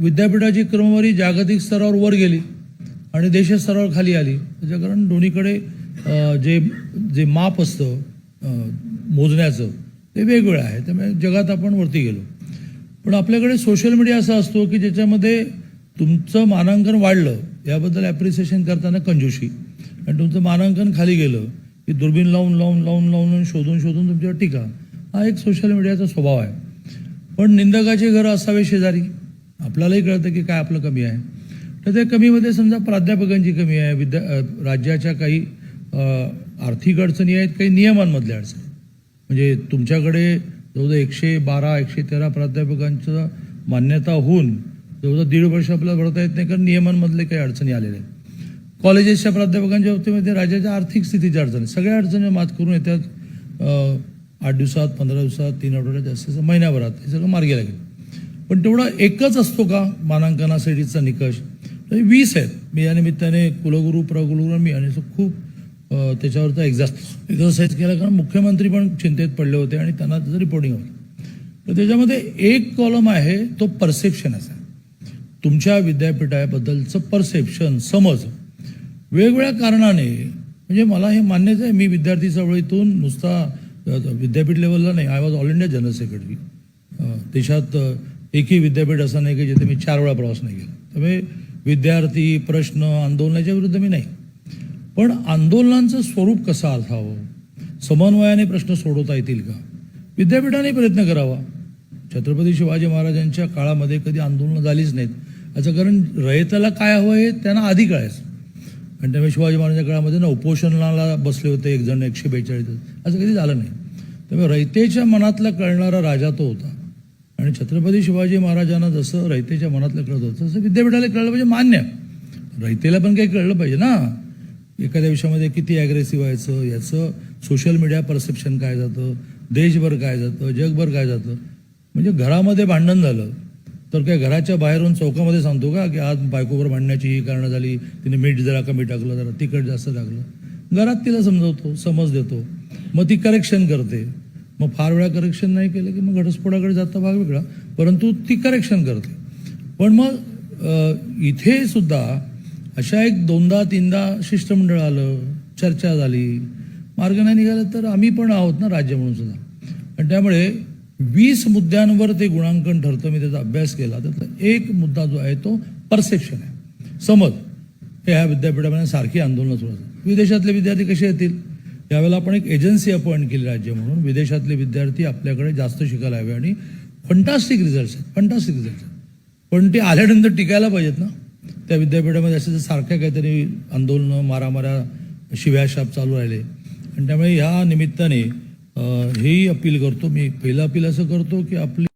विद्यापीठाची क्रमवारी जागतिक स्तरावर वर गेली आणि देश स्तरावर खाली आली. त्याच्या कारण दोन्हीकडे जे जे माप असतं मोजण्याचं ते वेगवेगळं आहे. त्यामुळे जगात आपण वरती गेलो. पण आपल्याकडे सोशल मीडिया असा असतो की ज्याच्यामध्ये तुमचं मानांकन वाढलं याबद्दल ॲप्रिसिएशन करताना कंजूशी. आणि तुमचं मानांकन खाली गेलं की दुर्बीण लावून लावून लावून लावून शोधून शोधून तुमच्यावर टीका. हा एक सोशल मीडियाचा स्वभाव आहे. पण निंदकाचे घरं असावे शेजारी. आपल्यालाही कळतं की काय आपलं कमी आहे. तर त्या कमीमध्ये समजा प्राध्यापकांची कमी आहे विद्या राज्याच्या काही आर्थिक अडचणी आहेत काही नियमांमधल्या अडचणी. म्हणजे तुमच्याकडे जवळजवळ एकशे बारा एकशे तेरा प्राध्यापकांचं मान्यता होऊन जवळजवळ दीड वर्ष आपल्याला भरता येत नाही कारण नियमांमधले काही अडचणी आलेल्या आहेत. कॉलेजेसच्या प्राध्यापकांच्या बाबतीमध्ये राज्याच्या आर्थिक स्थितीच्या अडचणी सगळ्या अडचणी मात करून येतात आठ दिवसात पंधरा दिवसात तीन आठवड्यात जास्त महिन्याभरात हे सगळं मार्गी लागेल. पण तेवढा एकच असतो का मानांकनासाठीचा निकष? तर वीस आहेत. मी या निमित्ताने कुलगुरू प्रकुलगुरू मी आणि खूप त्याच्यावरचा एक्झास्ट एक्झरसाईज केला कारण मुख्यमंत्री पण चिंतेत पडले होते आणि त्यांना त्याचं रिपोर्टिंग होतं. तर त्याच्यामध्ये एक कॉलम आहे तो परसेप्शन असा. तुमच्या विद्यापीठाबद्दलचं परसेप्शन समज. वेगवेगळ्या कारणाने म्हणजे मला हे मान्यच आहे मी विद्यार्थी चळवळीतून नुसता विद्यापीठ लेवलला नाही I was all India general secretary देशात एकही विद्यापीठ असं नाही की जिथे मी चार वेळा प्रवास नाही केला. त्यामुळे विद्यार्थी प्रश्न आंदोलनाच्या विरुद्ध मी नाही. पण आंदोलनांचं स्वरूप कसं अर्थावं समन्वयाने प्रश्न सोडवता येतील का? विद्यापीठाने प्रयत्न करावा. छत्रपती शिवाजी महाराजांच्या काळामध्ये कधी आंदोलनं झालीच नाहीत. याचं कारण रयताला काय हवं हे त्यांना आधी कळायचं. आणि त्यामुळे शिवाजी महाराजांच्या काळामध्ये ना उपोषणाला बसले होते एक जण एकशे बेचाळीस असं कधी झालं नाही. त्यामुळे रयतेच्या मनातला कळणारा राजा तो होता. आणि छत्रपती शिवाजी महाराजांना जसं रयतेच्या मनातलं कळत होतं तसं विद्यापीठाला कळलं पाहिजे मान्य. रयतेला पण काही कळलं पाहिजे ना. एखाद्या विषयामध्ये किती ॲग्रेसिव्ह व्हायचं याचं सोशल मीडिया परसेप्शन काय जातं देशभर काय जातं जगभर काय जातं. म्हणजे घरामध्ये भांडण झालं तर काय घराच्या बाहेरून चौकामध्ये सांगतो का की आज बायकोवर भांडण्याची ही कारणं झाली तिने मीठ जरा कमी टाकलं जरा तिखट जास्त टाकलं. घरात तिला समजवतो समज देतो. मग ती करेक्शन करते. मग फार वेळा करेक्शन नाही केलं की मग घटस्फोटाकडे जाता भाग वेगळा परंतु ती करेक्शन करते. पण मग इथे सुद्धा अशा एक दोनदा तीनदा शिष्टमंडळ आलं चर्चा झाली. मार्ग नाही निघाला तर आम्ही पण आहोत ना राज्य म्हणून सुद्धा. आणि त्यामुळे वीस मुद्द्यांवर ते गुणांकन ठरतं. मी त्याचा अभ्यास केला. त्यातला एक मुद्दा जो आहे तो परसेप्शन आहे. समज हे ह्या विद्यापीठामध्ये सारखी आंदोलनं सुरू असतात विदेशातले विद्यार्थी कसे येतील? यावेळेला आपण एक एजन्सी अपॉइंट केली राज्य म्हणून. विदेशातले विद्यार्थी आपल्याकडे जास्त शिकायला हवे आणि फंटास्टिक रिझल्ट आहेत. फंटास्टिक रिझल्ट आहेत. पण ते आल्यानंतर टिकायला पाहिजेत ना? त्या विद्यापीठामध्ये असे सारख्या काहीतरी आंदोलनं मारामाऱ्या शिव्याशाप चालू राहिले. आणि त्यामुळे ह्या निमित्ताने हेही अपील करतो. मी पहिलं अपील असं करतो की आपली